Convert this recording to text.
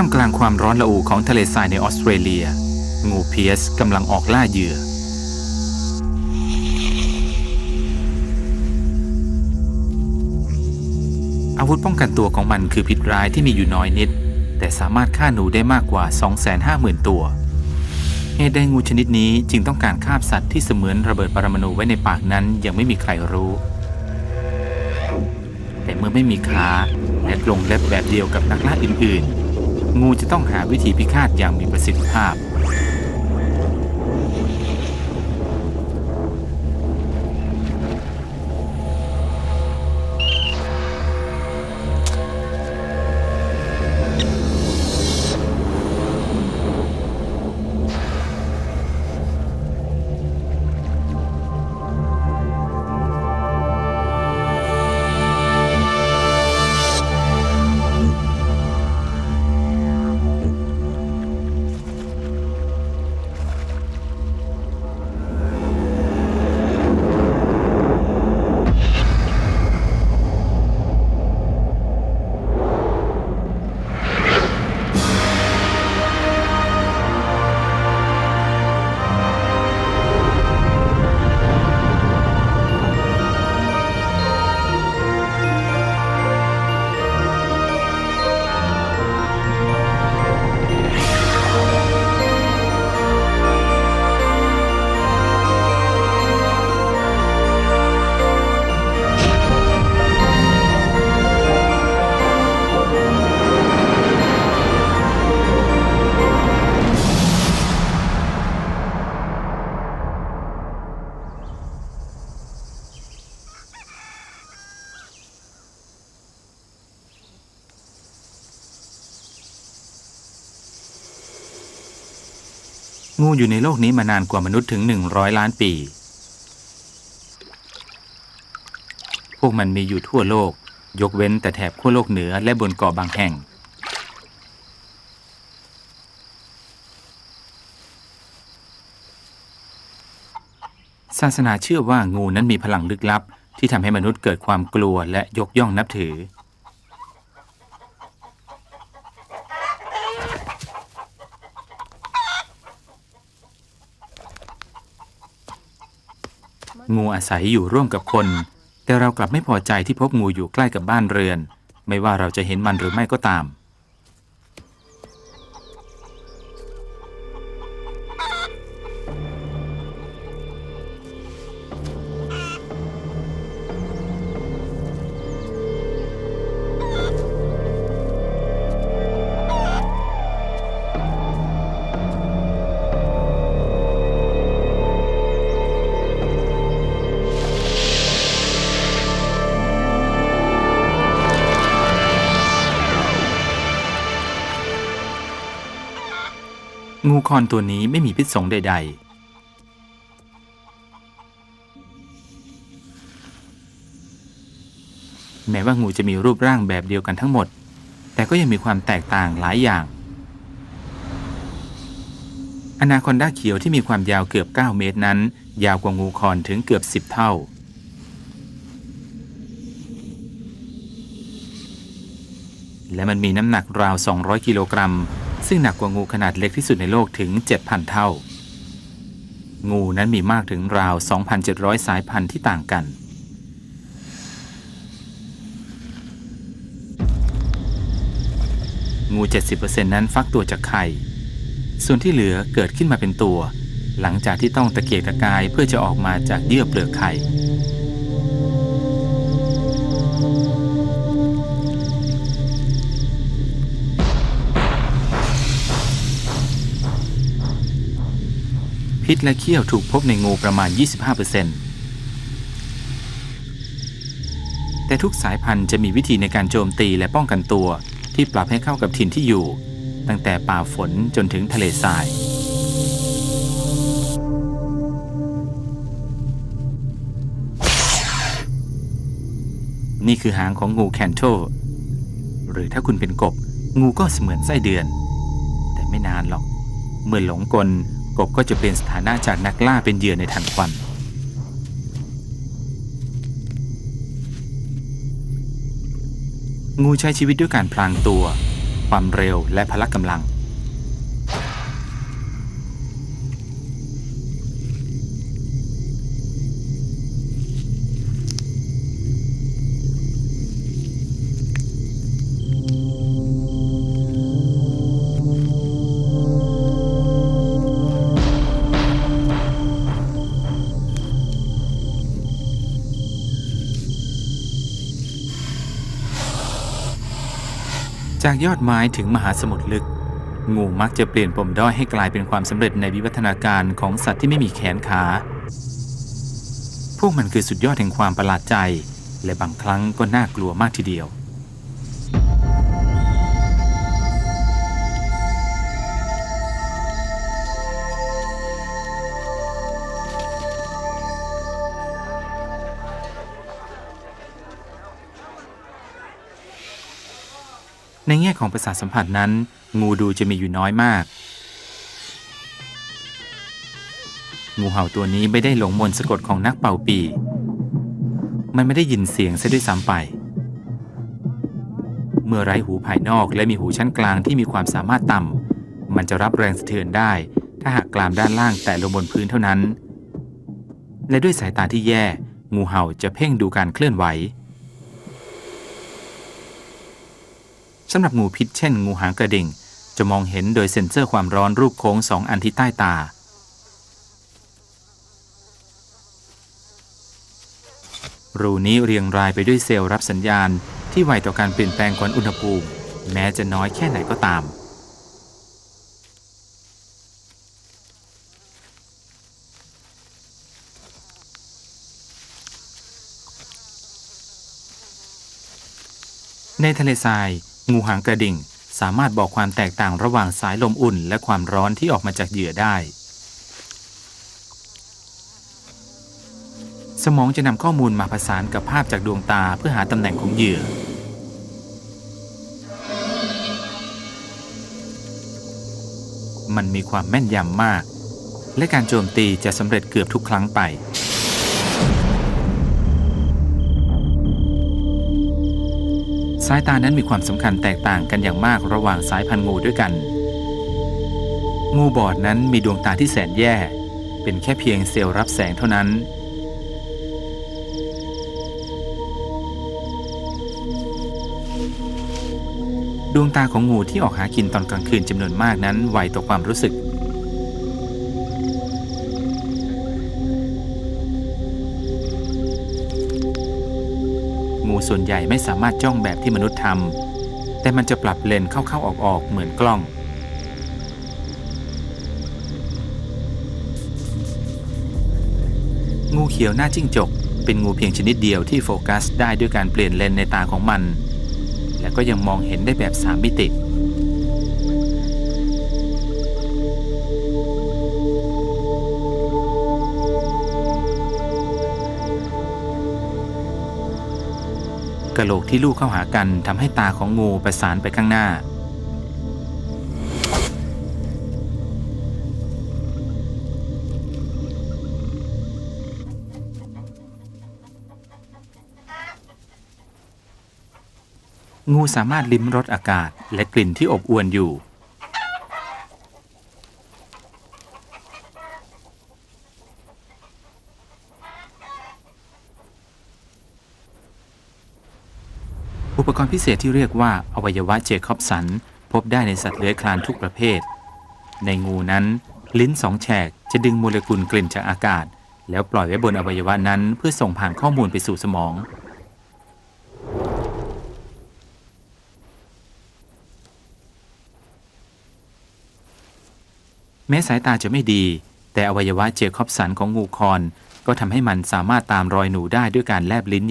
ท่ามกลางความร้อนระอุของทะเลทรายในออสเตรเลีย งูเพียสกำลังออกล่าเหยื่อ อาวุธป้องกันตัวของมันคือพิษร้ายที่มีอยู่น้อยนิด แต่สามารถฆ่าหนูได้มากกว่า 250,000 ตัวเหตุใดงูชนิดนี้จึงต้องการคาบสัตว์ที่เสมือนระเบิดปรมาณูไว้ในปากนั้นยังไม่มีใครรู้ แต่เมื่อไม่มีขาและกรงเล็บแบบเดียวกับนักล่าอื่นๆ งูจะต้องหาวิธีพิฆาตอย่างมีประสิทธิภาพ งูอยู่ในโลกนี้มานานกว่ามนุษย์ถึง 100 ล้านปี พวกมันมีอยู่ทั่วโลก ยกเว้นแต่แถบขั้วโลกเหนือและบนเกาะบางแห่ง ศาสนาเชื่อว่างูนั้นมีพลังลึกลับ ที่ทำให้มนุษย์เกิดความกลัวและยกย่องนับถือ งูอาศัยอยู่ร่วมกับคน แต่เรากลับไม่พอใจที่พบงูอยู่ใกล้กับบ้านเรือน ไม่ว่าเราจะเห็นมันหรือไม่ก็ตาม คอนตัวนี้ไม่มีพิษสงใด ๆแม้ว่างูจะมีรูปร่างแบบเดียวกันทั้งหมด แต่ก็ยังมีความแตกต่างหลายอย่าง อนาคอนดาเขียวที่มีความยาวเกือบ 9 เมตรนั้น ยาวกว่างูคอนถึงเกือบ 10 เท่า และมันมีน้ำหนักราว 200 กิโลกรัม ซึ่งหนักกว่างูขนาดเล็กที่สุดในโลกถึง 7,000 เท่า งูนั้นมีมากถึงราว 2,700 สายพันธุ์ที่ต่างกัน งู 70%นั้นฟักตัวจากไข่ ส่วนที่เหลือเกิดขึ้นมาเป็นตัว หลังจากที่ต้องตะเกียกตะกายเพื่อจะออกมาจากเยื่อเปลือกไข่ พิษและเขี้ยวถูกพบในงูประมาณ 25%แต่ทุกสายพันธุ์จะมีวิธีในการโจมตีและป้องกันตัว ที่ปรับให้เข้ากับถิ่นที่อยู่ ตั้งแต่ป่าฝนจนถึงทะเลทรายนี่คือหางของงูแคนโทหรือถ้าคุณเป็นกบ งูก็เสมือนไส้เดือน แต่ไม่นานหรอก เมื่อหลงกล กบก็จะเป็นสถานะจากนักล่าเป็นเหยื่อในทันควันงูใช้ชีวิตด้วยการพลางตัว ความเร็วและพละกำลัง จากยอดไม้ถึงมหาสมุทรลึก งูมักจะเปลี่ยนปมด้อยให้กลายเป็นความสำเร็จในวิวัฒนาการของสัตว์ที่ไม่มีแขนขา พวกมันคือสุดยอดแห่งความประหลาดใจ และบางครั้งก็น่ากลัวมากทีเดียว ในแง่ของประสาทสัมผัสนั้น งูดูจะมีอยู่น้อยมาก งูเห่าตัวนี้ไม่ได้หลงมนต์สะกดของนักเป่าปี มันไม่ได้ยินเสียงซะด้วยซ้ำไป เมื่อไร้หูภายนอกและมีหูชั้นกลางที่มีความสามารถต่ำ มันจะรับแรงสะเทือนได้ ถ้าหากกลามด้านล่างแตะลงบนพื้นเท่านั้น และด้วยสายตาที่แย่ งูเห่าจะเพ่งดูการเคลื่อนไหว สำหรับงูพิษเช่น งูหางกระดิ่ง จะมองเห็นโดยเซ็นเซอร์ความร้อนรูปโค้งสองอันที่ใต้ตา รูนี้เรียงรายไปด้วยเซลล์รับสัญญาณ ที่ไวต่อการเปลี่ยนแปลงของอุณหภูมิ แม้จะน้อยแค่ไหนก็ตามในทะเลทราย งูหางกระดิ่งสามารถบอกความแตกต่างระหว่างสายลมอุ่น และความร้อนที่ออกมาจากเหยื่อได้ สมองจะนำข้อมูลมาผสานกับภาพจากดวงตาเพื่อหาตำแหน่งของเหยื่อ มันมีความแม่นยำมาก และการโจมตีจะสำเร็จเกือบทุกครั้งไป สายตานั้นมีความสำคัญแตกต่างกันอย่างมากระหว่างสายพันธุ์งูด้วยกัน งูบอดนั้นมีดวงตาที่แสนแย่ เป็นแค่เพียงเซลล์รับแสงเท่านั้น ดวงตาของงูที่ออกหากินตอนกลางคืนจำนวนมากนั้นไวต่อความรู้สึก งูส่วนใหญ่ไม่สามารถจ้องแบบที่มนุษย์ทำแต่มันจะปรับเลนเข้าๆออกๆเหมือนกล้อง งูเขียวหน้าจิ้งจก เป็นงูเพียงชนิดเดียวที่โฟกัสได้ด้วยการเปลี่ยนเลนในตาของมัน และก็ยังมองเห็นได้แบบสามมิติ กระโหลกที่ลูกเข้าหากันทำให้ตาของงูประสานไปข้างหน้า งูสามารถลิ้มรสอากาศและกลิ่นที่อบอวนอยู่ ปกรณ์พิเศษที่เรียกว่าอวัยวะเจคอบสัน พบได้ในสัตว์เลื้อยคลานทุกประเภท ในงูนั้น ลิ้นสองแฉกจะดึงโมเลกุลกลิ่นจากอากาศ แล้วปล่อยไว้บนอวัยวะนั้นเพื่อส่งผ่านข้อมูลไปสู่สมองแม้สายตาจะไม่ดี แต่อวัยวะเจคอบสันของงูคอน ก็ทำให้มันสามารถตามรอยหนูได้ด้วยการแลบลิ้น